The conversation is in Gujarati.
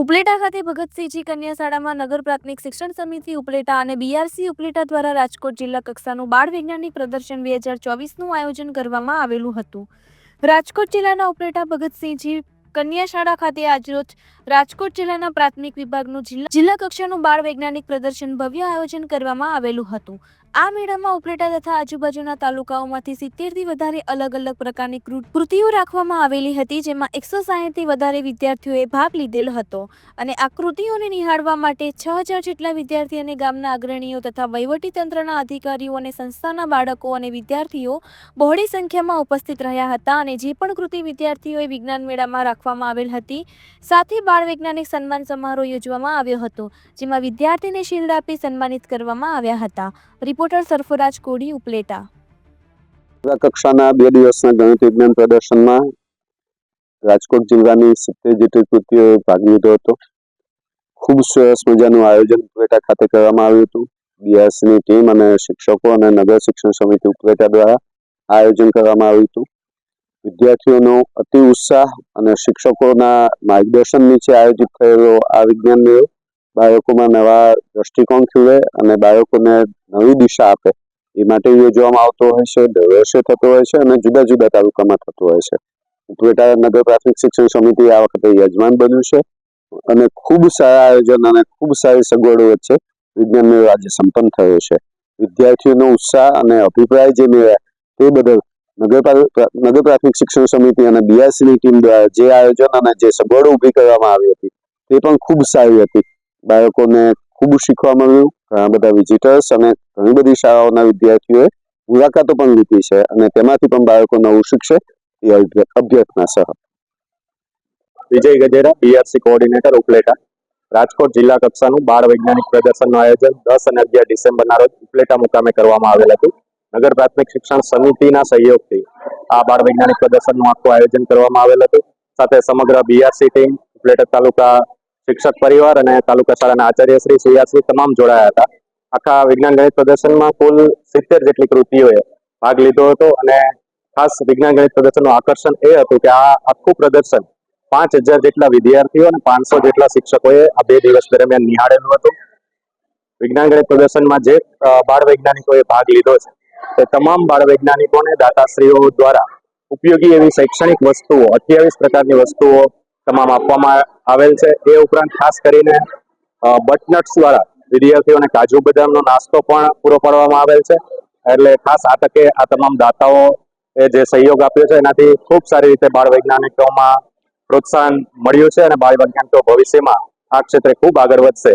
ઉપલેટા ખાતે ભગતસિંહજી કન્યા શાળામાં નગર પ્રાથમિક શિક્ષણ સમિતિ ઉપલેટા અને બીઆરસી ઉપલેટા દ્વારા રાજકોટ જિલ્લા કક્ષાનું બાળ વૈજ્ઞાનિક પ્રદર્શન બે હજાર ચોવીસનું આયોજન કરવામાં આવેલું હતું. રાજકોટ જિલ્લાના ઉપલેટા ભગતસિંહજી કન્યા શાળા ખાતે આજરોજ રાજકોટ જિલ્લાના પ્રાથમિક વિભાગનું જિલ્લા કક્ષાનું બાળ વૈજ્ઞાનિક પ્રદર્શન ભવ્ય આયોજન કરવામાં આવેલું હતું. આ મેળામાં ઉપલેટા તથા આજુબાજુના તાલુકાઓમાંથી સિત્તેરથી વધારે અલગ અલગ પ્રકારની કૃતિઓ રાખવામાં આવેલી હતી, જેમાં એકસો સાહીઠથી વધારે વિદ્યાર્થીઓએ ભાગ લીધેલ હતો. અને આ કૃતિઓને નિહાળવા માટે છ હજાર જેટલા વિદ્યાર્થી અને ગામના અગ્રણીઓ તથા વહીવટીતંત્રના અધિકારીઓ અને સંસ્થાના બાળકો અને વિદ્યાર્થીઓ બહોળી સંખ્યામાં ઉપસ્થિત રહ્યા હતા અને જે પણ કૃતિ વિદ્યાર્થીઓએ વિજ્ઞાન મેળામાં રાખવામાં આવેલ હતી, સાથે બાળ વૈજ્ઞાનિક સન્માન સમારોહ યોજવામાં આવ્યો હતો, જેમાં વિદ્યાર્થીને શિલ્ડ આપી સન્માનિત કરવામાં આવ્યા હતા. રિપોર્ટર સરફરાજ કોડી ઉપલેટા. કક્ષાના બે દિવસના ગણિત વિજ્ઞાન પ્રદર્શનમાં રાજકોટ જિલ્લાની સિત્તેર જેટલી કૃતિઓએ ભાગ લીધો હતો. ખૂબ સરસ મજાનું આયોજન ઉપલેટા ખાતે કરવામાં આવ્યું હતું. બીઆરસીની ટીમ અને શિક્ષકો અને નગર શિક્ષણ સમિતિ ઉપલેટા દ્વારા આયોજન કરવામાં આવ્યું હતું. વિદ્યાર્થીઓનો અતિ ઉત્સાહ અને શિક્ષકોના માર્ગદર્શન નીચે આયોજિત થયેલો આ વિજ્ઞાન મેળો બાળકોમાં નવા દ્રષ્ટિકોણ ખીલે અને બાળકોને નવી દિશા આપે. એ માટે યોજવામાં આવતો હોય છે, દર વર્ષે થતો હોય છે અને જુદા જુદા તાલુકામાં થતો હોય છે. ઉપલેટા નગર પ્રાથમિક શિક્ષણ સમિતિ આ વખતે યજમાન બન્યું છે અને ખૂબ સારા આયોજન અને ખૂબ સારી સગવડો વચ્ચે વિજ્ઞાન મેળો આજે સંપન્ન થયો છે. વિદ્યાર્થીઓનો ઉત્સાહ અને અભિપ્રાય જે મેળવ્યા તે બદલ નગર પ્રાથમિક શિક્ષણ સમિતિ અને બીઆરસીની ટીમ દ્વારા જે આયોજન અને જે સગવડો ઊભી કરવામાં આવી હતી તે પણ ખૂબ સારી હતી. બાળકોને ખૂબ શીખવા મળ્યું, ઘણા બધા વિઝિટર્સ અને ઘણી બધી શાળાઓના વિદ્યાર્થીઓએ મુલાકાતો પણ લીધી છે અને તેમાંથી પણ બાળકો નવું શીખશે, એ અભ્યર્થના સહ. Vijay Gajera BRC coordinator Upleta. Rajkot જિલ્લા કક્ષાનું બાળ વૈજ્ઞાનિક પ્રદર્શનનું આયોજન દસ અને અગિયાર ડિસેમ્બરના રોજ ઉપલેટા મુકામે કરવામાં આવેલ હતું. નગર પ્રાથમિક શિક્ષણ સમિતિના સહયોગથી આ બાળ વૈજ્ઞાનિક પ્રદર્શનનું આખું આયોજન કરવામાં આવેલ હતું. સાથે સમગ્ર બીઆરસી ટીમ ઉપલેટા તાલુકા શિક્ષક પરિવાર અને તાલુકા શાળાના આચાર્ય શ્રી શ્રેયાશ્રી તમામ જોડાયા હતા. આખા વિજ્ઞાન ગણિત પ્રદર્શનમાં કુલ સિત્તેર જેટલી કૃતિઓએ ભાગ લીધો હતો અને ખાસ વિજ્ઞાન ગણિત પ્રદર્શનનું આકર્ષણ એ હતું કે આ આખું પ્રદર્શન પાંચ હજાર જેટલા વિદ્યાર્થીઓ અને પાંચસો જેટલા શિક્ષકોએ આ બે દિવસ દરમિયાન નિહાળેલું હતું. વિજ્ઞાન ગણિત પ્રદર્શનમાં જે બાળ વૈજ્ઞાનિકોએ ભાગ લીધો છે, તે તમામ બાળ વૈજ્ઞાનિકોને દાતાશ્રીઓ દ્વારા ઉપયોગી એવી શૈક્ષણિક વસ્તુઓ, અઠ્યાવીસ પ્રકારની વસ્તુઓ તમામ આપવામાં આવેલ છે. એ ઉપરાંત ખાસ કરીને બટનટ્સ દ્વારા વિદ્યાર્થીઓને કાજુ બદામનો નાસ્તો પણ પૂરો પાડવામાં આવેલ છે. એટલે ખાસ આ તકે આ તમામ દાતાઓ એ જે સહયોગ આપ્યો છે, એનાથી ખૂબ સારી રીતે બાળ વૈજ્ઞાનિકોમાં પ્રોત્સાહન મળ્યું છે અને બાળ વૈજ્ઞાનિકો ભવિષ્યમાં આ ક્ષેત્રે ખૂબ આગળ વધશે.